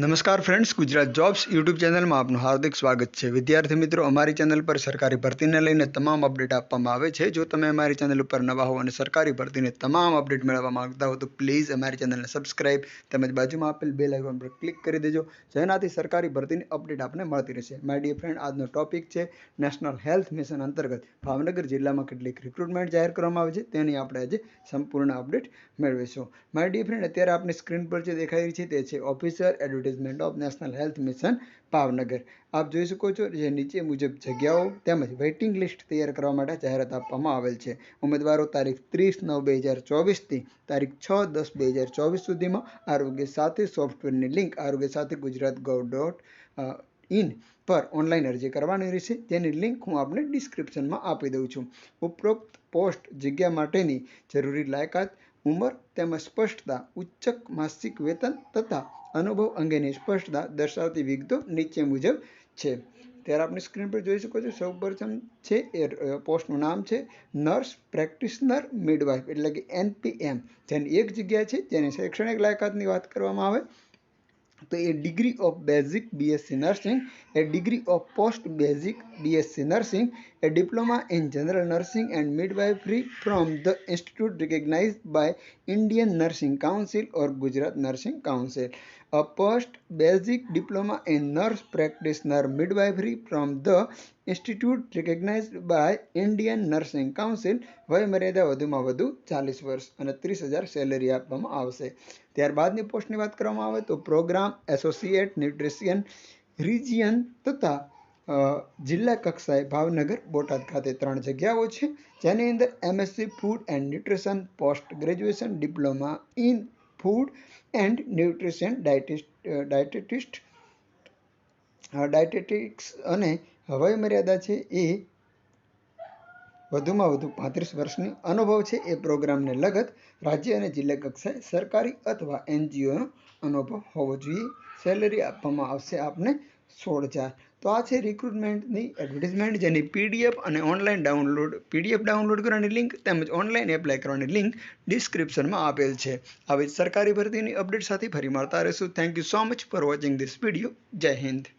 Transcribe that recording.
નમસ્કાર friends Gujarat jobs YouTube ચેનલમાં આપનું હાર્દિક સ્વાગત છે વિદ્યાર્થી મિત્રો અમારી ચેનલ પર સરકારી ભરતીને લઈને તમામ અપડેટ આપવામાં આવે છે જો તમે અમારી ચેનલ ઉપર નવા હો અને સરકારી ભરતીને તમામ અપડેટ મેળવવા માંગતા હો તો પ્લીઝ અમારી ચેનલને સબસ્ક્રાઇબ તેમજ બાજુમાં આપેલ બે આઇકોન પર ક્લિક કરી દેજો જેનાથી સરકારી ભરતીની અપડેટ આપને મળતી રહેશે માય ડિયર ફ્રેન્ડ આજનો ટોપિક છે નેશનલ હેલ્થ મિશન અંતર્ગત ભાવનગર જિલ્લામાં કેટલીક રિક્રુટમેન્ટ જાહેર કરવામાં આવી છે તેની આપણે આજે સંપૂર્ણ અપડેટ મેળવીશું માય ડિયર ફ્રેન્ડ અત્યારે આપણી સ્ક્રીન પર જે દેખાઈ રહી છે તે છે officer એડ્યુ advertisement of national health mission Bhavnagar આપ જોઈ શકો છો જે નીચે મુજબ જગ્યાઓ તેમજ વેઇટિંગ લિસ્ટ તૈયાર કરવા માટે જાહેરાત આપવામાં આવેલ છે ઉમેદવારો તારીખ ત્રીસ નવ બે હજાર ચોવીસથી તારીખ છ દસ બે હજાર ચોવીસ સુધીમાં આરોગ્ય સાથે સોફ્ટવેરની લિંક આરોગ્ય સાથે ગુજરાત ગવ ડોટ ઇન પર ઓનલાઈન અરજી કરવાની રહેશે તેની લિંક હું આપને ડિસ્ક્રિપ્શનમાં આપી દઉં છું ઉપરોક્ત પોસ્ટ જગ્યા માટેની જરૂરી લાયકાત ઉંમર તેમજ સ્પષ્ટતા ઉચ્ચક માસિક વેતન તથા અનુભવ અંગેની સ્પષ્ટતા દર્શાવતી વિગતો નીચે મુજબ છે ત્યારે આપણે સ્ક્રીન પર જોઈ શકો છો સૌ પ્રથમ છે એ પોસ્ટનું નામ છે નર્સ પ્રેક્ટિશનર મિડવાઇફ એટલે કે એનપીએમ જેની એક જગ્યા છે જેની શૈક્ષણિક લાયકાતની વાત કરવામાં આવે a degree of basic BSc nursing, a degree of post basic BSc nursing, a diploma in general nursing and midwifery from the institute recognized by Indian Nursing Council or Gujarat Nursing Council. A post basic diploma in nurse practitioner midwifery from the institute recognised by Indian nursing council વયમર્યાદા વધુમાં વધુ ચાલીસ વર્ષ અને ત્રીસ હજાર salary આપવામાં આવશે ત્યારબાદની પોસ્ટની વાત કરવામાં આવે તો પ્રોગ્રામ એસોસિએટ ન્યુટ્રિશિયન રિજિયન તથા જિલ્લા કક્ષાએ ભાવનગર બોટાદ ખાતે ત્રણ જગ્યાઓ છે જેની અંદર MSc food and nutrition post graduation diploma in food and nutrition ડાયટેટિસ્ટ dietetics અને હવાઈ મર્યાદા છે એ વધુમાં વધુ પાંત્રીસ વર્ષની અનુભવ છે એ પ્રોગ્રામને લગત રાજ્ય અને જિલ્લા કક્ષાએ સરકારી અથવા એનજીઓનો અનુભવ હોવો જોઈએ સેલરી આપવામાં આવશે આપને સોળ હજાર તો આ છે રિક્રુટમેન્ટની એડવર્ટિઝમેન્ટ જેની પીડીએફ અને ઓનલાઈન ડાઉનલોડ પીડીએફ ડાઉનલોડ કરવાની લિંક તેમજ ઓનલાઈન એપ્લાય કરવાની લિંક ડિસ્ક્રિપ્શનમાં આપેલ છે આવી સરકારી ભરતીની અપડેટ સાથે ફરી મળતા રહેશું thank you so much for watching this video જય હિન્દ